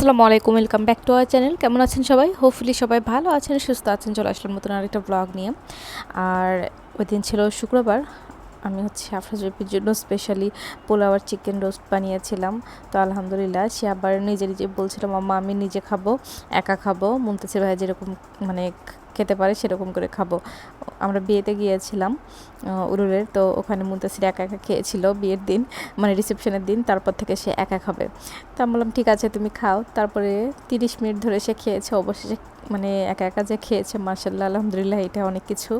আসসালামু আলাইকুম welcome back to our channel কেমন আছেন সবাই? হোপফুলি সবাই ভালো আছেন, সুস্থ আছেন। চলে আসলাম নতুন আরেকটা ব্লগ নিয়ে। আর ওই দিন ছিল শুক্রবার। আমি হচ্ছে আফরাজের জন্য স্পেশালি পোলাও আর চিকেন রোস্ট বানিয়েছিলাম। তো আলহামদুলিল্লাহ, সে আবার নিজে নিজে বলছিল, মাম্মা, আমি নিজে খাব, একা খাব। মুন্তাসির ভাই যেরকম মানে খেতে পারে, সেরকম করে খাব। আমরা বিয়েতে গিয়েছিলাম উরুরের, তো ওখানে মুন্তাসির একা একা খেয়েছিল বিয়ের দিন মানে রিসেপশনের দিন, তারপর থেকে সে একা খাবে। তা আমি বললাম, ঠিক আছে, তুমি খাও। তারপরে তিরিশ মিনিট ধরে সে খেয়েছে, অবশেষে মানে একা একা যে খেয়েছে মার্শাল্লাহ আলহামদুলিল্লাহ, এটা অনেক কিছু।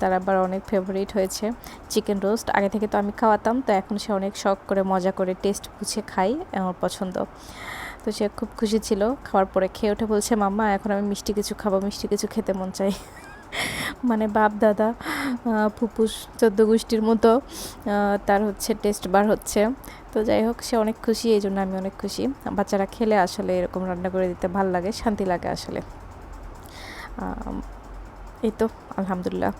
তার আবার অনেক ফেভারিট হয়েছে চিকেন রোস্ট আগে থেকে তো আমি খাওয়াতাম, তো এখন সে অনেক শখ করে, মজা করে টেস্ট বুঝে খাই আমার পছন্দ। তো সে খুব খুশি ছিল। খাওয়ার পরে খেয়ে ওঠে বলছে, মাম্মা, এখন আমি মিষ্টি কিছু খাব, মিষ্টি কিছু খেতে মন চাই। মানে বাপ, দাদা ফুপুস, চোদ্দ গোষ্ঠীর মতো তার হচ্ছে টেস্ট বার হচ্ছে। তো যাই হোক, সে অনেক খুশি, এই জন্য আমি অনেক খুশি। বাচ্চারা খেলে আসলে এরকম রান্না করে দিতে ভালো লাগে, শান্তি লাগে আসলে। এই তো, আলহামদুলিল্লাহ।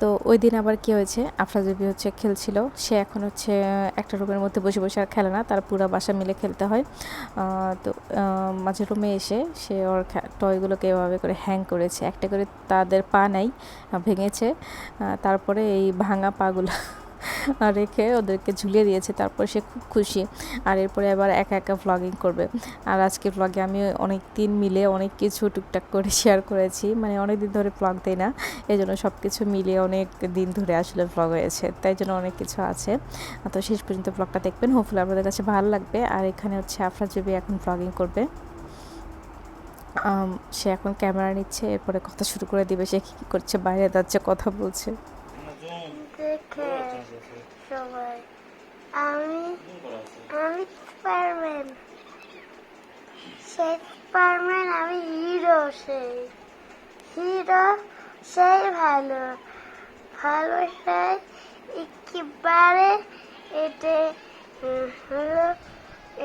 তো ওই দিন আবার কি হয়েছে, আফরাজ বিবি হচ্ছে খেলছিল, সে এখন হচ্ছে একটা রুমের মধ্যে বসে বসে আর খেলে না, তার পুরো বাসা মিলে খেলতে হয়। তো মাঝে রুমে এসে সে ওর টয়গুলোকে এভাবে করে হ্যাং করেছে, একটা করে তাদের পা নাই ভেঙেছে তারপরে এই ভাঙা পাগুলো রেখে ওদেরকে ঝুলিয়ে দিয়েছে, তারপর সে খুব খুশি। আর এরপরে আবার একা একা ভ্লগিং করবে। আর আজকে ভ্লগে আমি অনেক দিন মিলে অনেক কিছু টুকটাক করে শেয়ার করেছি। মানে অনেক দিন ধরে ভ্লগ দেই না এই জন্য সব কিছু মিলিয়ে অনেক দিন ধরে আসলে ভ্লগ হয়েছে। তাই জন্য অনেক কিছু আছে। তো শেষ পর্যন্ত ভ্লগটা দেখবেন। হোপফুলি আপনাদের কাছে ভালো লাগবে। আর এখানে হচ্ছে আফরাজ জবি এখন ভ্লগিং করবে। সে এখন ক্যামেরা নিচ্ছে, এরপরে কথা শুরু করে দিবে, সে কী করছে, বাইরে যাচ্ছে, কথা বলছে। সবাই আমি আমি স্পারম্যান সেই স্পারম্যান আমি হিরো সেই হিরো সেই ভালো। ভালো সেই একেবারে এটা হলো,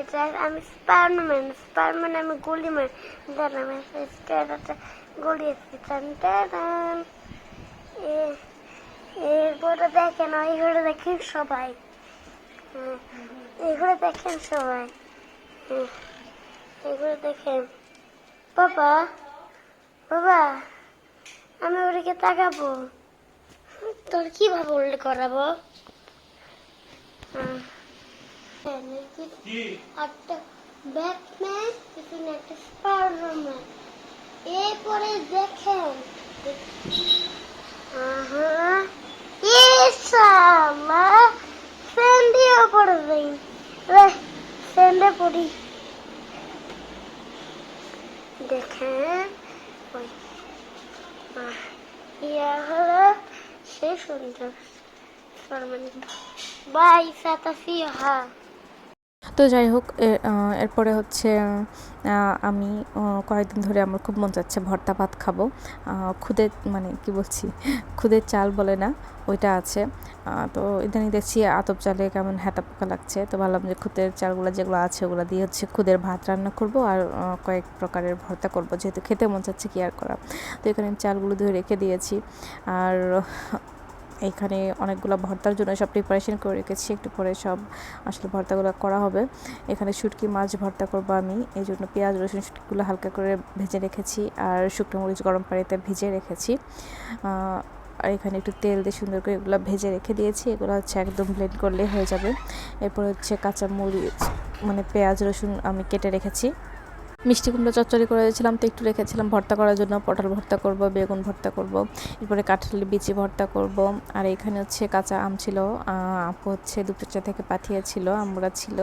এটা আমি স্পারম্যান স্পারম্যান আমি গুলি মারি। দাঁড়ান আমি স্টারটা গুলি এসেছি টান টান এরপরে দেখেন এইগুলো দেখেন সবাই। এগুলো দেখেন সবাই। এগুলো দেখেন। বাবা বাবা আমি ওদিকে তাকাবো। তোর কীভাবে উল্লেখ করাবো। একটা ব্যাটম্যান পিছনে একটা স্পাইডারম্যান। এরপরে দেখেন। Aha. Inshallah. Sendiye পড়বেন রে সেন্ডে পড়ি দেখেন ইয়া হলো সে সুন্দর বাই সাতাফিহা তো যাই হোক এরপরে হচ্ছে আমি কয়েকদিন ধরে আমার খুব মন যাচ্ছে ভর্তা ভাত খাব। খুদের মানে কি বলছি, খুদের চাল বলে না, ওইটা আছে। তো ইদানিং দেখছি আতপ চালে কেমন হ্যাতা পোকা লাগছে, তো ভাবলাম যে খুদের চালগুলো যেগুলো আছে ওগুলো দিয়ে হচ্ছে খুদের ভাত রান্না করব আর কয়েক প্রকারের ভর্তা করব, যেহেতু খেতে মন চাচ্ছে কি আর করা। তো এখানে চালগুলো ধুয়ে রেখে দিয়েছি। আর এখানে অনেকগুলো ভর্তার জন্য সব প্রিপারেশন করে রেখেছি। একটু পরে সব আসলে ভর্তাগুলো করা হবে। এখানে শুটকি, মাছ ভর্তা করব আমি। এই জন্য পেঁয়াজ, রসুন শুটকিগুলো হালকা করে ভেজে রেখেছি আর শুকনো মরিচ গরম পানিতে ভিজে রেখেছি। আর এখানে একটু তেল দিয়ে সুন্দর করে এগুলো ভেজে রেখে দিয়েছি। এগুলো হচ্ছে একদম ব্লেন্ড করলে হয়ে যাবে। এরপর হচ্ছে কাঁচা মরিচ মানে পেঁয়াজ, রসুন আমি কেটে রেখেছি। মিষ্টি কুমড়ো চচ্চড়ি করেছিলাম তো একটু রেখেছিলাম ভর্তা করার জন্য। পটল ভর্তা করব, বেগুন ভর্তা করব, এরপরে কাঁঠালি বিচি ভর্তা করব। আর এখানে হচ্ছে কাঁচা আম ছিল আপু হচ্ছে দুপুরচা থেকে পাঠিয়েছিল, আমরা ছিল।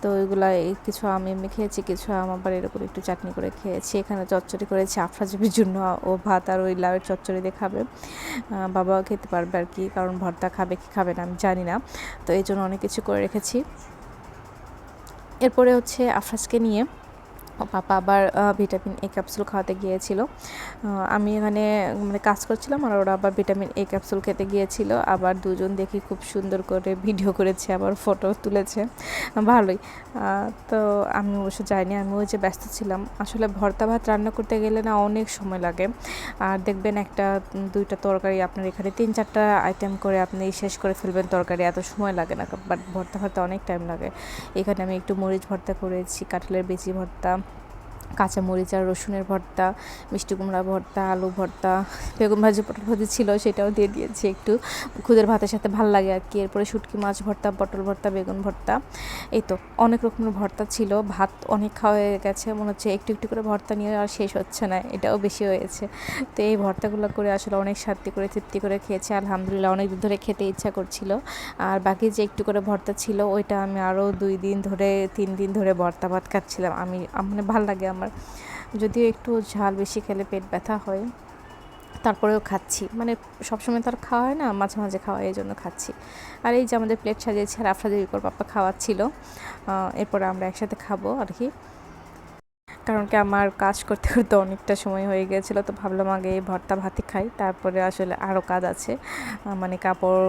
তো ওইগুলা কিছু আম এমনি খেয়েছি, কিছু আম আবার এরকম একটু চাটনি করে খেয়েছি। এখানে চচ্চড়ি করেছি আফরাজবির জন্য ও ভাত আর ওই লাউয়ের চচ্চড়ি দিয়ে খাবে। বাবাও খেতে পারবে আর কি, কারণ ভর্তা খাবে কি খাবে না আমি জানি না। তো এই জন্য অনেক কিছু করে রেখেছি। এরপরে হচ্ছে আফরাজকে নিয়ে পাপা আবার ভিটামিন এ ক্যাপসুল খাওয়াতে গিয়েছিল। আমি এখানে মানে কাজ করছিলাম আর ওরা আবার ভিটামিন এ ক্যাপসুল খেতে গিয়েছিল। আবার দুজন দেখি খুব সুন্দর করে ভিডিও করেছে, আবার ফটো তুলেছে। ভালোই। তো আমি অবশ্য যাইনি, আমি ওই যে ব্যস্ত ছিলাম। আসলে ভর্তা ভাত রান্না করতে গেলে না অনেক সময় লাগে। আর দেখবেন একটা দুইটা তরকারি আপনার এখানে তিন চারটা আইটেম করে আপনি শেষ করে ফেলবেন তরকারি, এত সময় লাগে না। বাট ভর্তা ভর্তা অনেক টাইম লাগে। এখানে আমি একটু মরিচ ভর্তা করেছি, কাঁঠালের বেশি ভর্তা কাঁচা মরিচ আর রসুনের ভর্তা, মিষ্টি কুমড়া ভর্তা, আলু ভর্তা, বেগুন ভাজি, পটল ভাজি ছিল, সেটাও দিয়ে দিয়েছি একটু। খুদের ভাতের সাথে ভালো লাগে আর কি। এরপরে শুটকি, মাছ ভর্তা, পটল ভর্তা, বেগুন ভর্তা। এই তো, অনেক রকমের ভর্তা ছিল। ভাত অনেক খাওয়া হয়ে গেছে। মনে হচ্ছে একটু একটু করে ভর্তা নিয়ে আর শেষ হচ্ছে না। এটাও বেশি হয়েছে। তো এই ভর্তাগুলো করে আসলে অনেক শান্তি করে, তৃপ্তি করে খেয়েছি। আলহামদুলিল্লাহ, অনেক দিন ধরে খেতে ইচ্ছা করছিল। আর বাকি যে একটু করে ভর্তা ছিল, ওইটা আমি আরও দুই দিন ধরে, তিন দিন ধরে ভর্তা ভাত খাচ্ছিলাম। আম- মানে ভালো লাগে আমার। যদিও একটু ঝাল বেশি খেলে পেট ব্যথা হয়, তারপরেও খাচ্ছি। মানে সবসময় তো আর খাওয়া হয় না, মাঝে মাঝে খাওয়া এই জন্য খাচ্ছি। আর এই যে আমাদের প্লেট সাজিয়েছে আর আফরাদের উপর পাপ্পা খাওয়াচ্ছিল এরপরে আমরা একসাথে খাব আর কি। কারণ কি আমার কাজ করতে করতে অনেকটা সময় হয়ে গিয়েছিল, তো ভাবলাম আগে ভর্তা ভাতি খাই, তারপরে আসলে আরও কাজ আছে। মানে কাপড়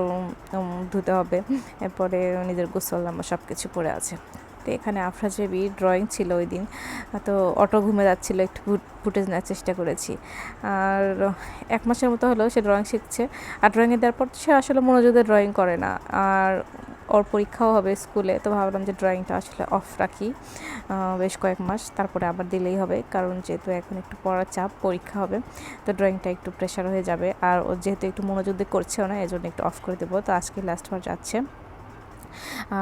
ধুতে হবে। এরপরে নিজের গোসল আমার সব কিছু পড়ে আছে। তো এখানে আফরাজ বেবি ড্রয়িং ছিল ওই দিন। তো অটো ঘুমে যাচ্ছিল, একটু ফুটেজ নেওয়ার চেষ্টা করেছি। আর এক মাসের মতো হলো সে ড্রয়িং শিখছে। আর ড্রয়িংয়ে দেওয়ার পর সে আসলে মনোযোগে ড্রয়িং করে না। আর ওর পরীক্ষাও হবে স্কুলে, তো ভাবলাম যে ড্রয়িংটা আসলে অফ রাখি। বেশ কয়েক মাস, তারপরে আবার দিলেই হবে। কারণ যেহেতু এখন একটু পড়ার চাপ, পরীক্ষা হবে, তো ড্রয়িংটা একটু প্রেশার হয়ে যাবে। আর ও যেহেতু একটু মনোযোগ করছেও না, এজন্য একটু অফ করে দেবো। তো আজকে লাস্ট বার যাচ্ছে।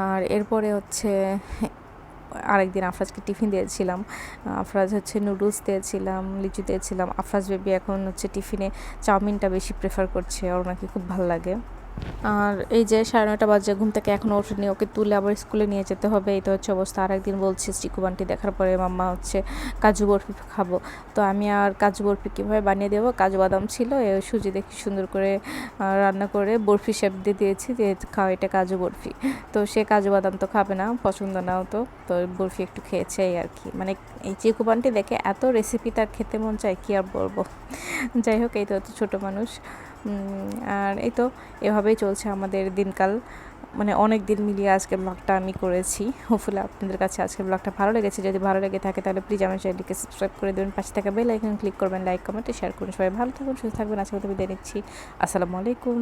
আর এরপরে হচ্ছে আরেকদিন আফরাজকে টিফিন দিয়েছিলাম। আফরাজ হচ্ছে নুডলস দিয়েছিলাম, লিচু দিয়েছিলাম। আফরাজ বেবি এখন হচ্ছে টিফিনে চাউমিনটা বেশি প্রেফার করছে, ওর নাকি খুব ভালো লাগে। আর এই যে সাড়ে নয়টা বাজে, ঘুম থেকে এখনও ওঠেনি, ওকে তুলে আবার স্কুলে নিয়ে যেতে হবে, এই তো হচ্ছে অবস্থা। আর একদিন বলছে চিকু বান্টি দেখার পরে মাম্মা হচ্ছে কাজু বরফি খাব। তো আমি আর কাজু বরফি কীভাবে বানিয়ে দেবো? কাজু বাদাম ছিল, এ সুজি দেখি সুন্দর করে রান্না করে বরফি শেপ দিয়ে দিয়েছি যে খাও, এটা কাজু বরফি। তো সে কাজু বাদাম তো খাবে না, পছন্দ নাও তো তো বরফি একটু খেয়েছে এই আর কি। মানে এই চিকু বান্টি দেখে এত রেসিপি তার খেতে মন চায়, কি আর বলব? যাই হোক, এই তো ছোটো মানুষ। আর এই তো এভাবেই চলছে আমাদের দিনকাল। মানে অনেক দিন মিলিয়ে আজকে ব্লগটা আমি করেছি। হোপফুলি আপনাদের কাছে আজকে ব্লগটা ভালো লেগেছে। যদি ভালো লেগে থাকে তাহলে প্লিজ আমার চ্যানেলটিকে সাবস্ক্রাইব করে দেবেন। পাশে থাকা বেল আইকন ক্লিক করবেন লাইক কমেন্ট শেয়ার করুন। সবাই ভালো থাকুন, সুস্থ থাকবেন। আজকে মতো বিদায় নিচ্ছি। আসসালামু আলাইকুম।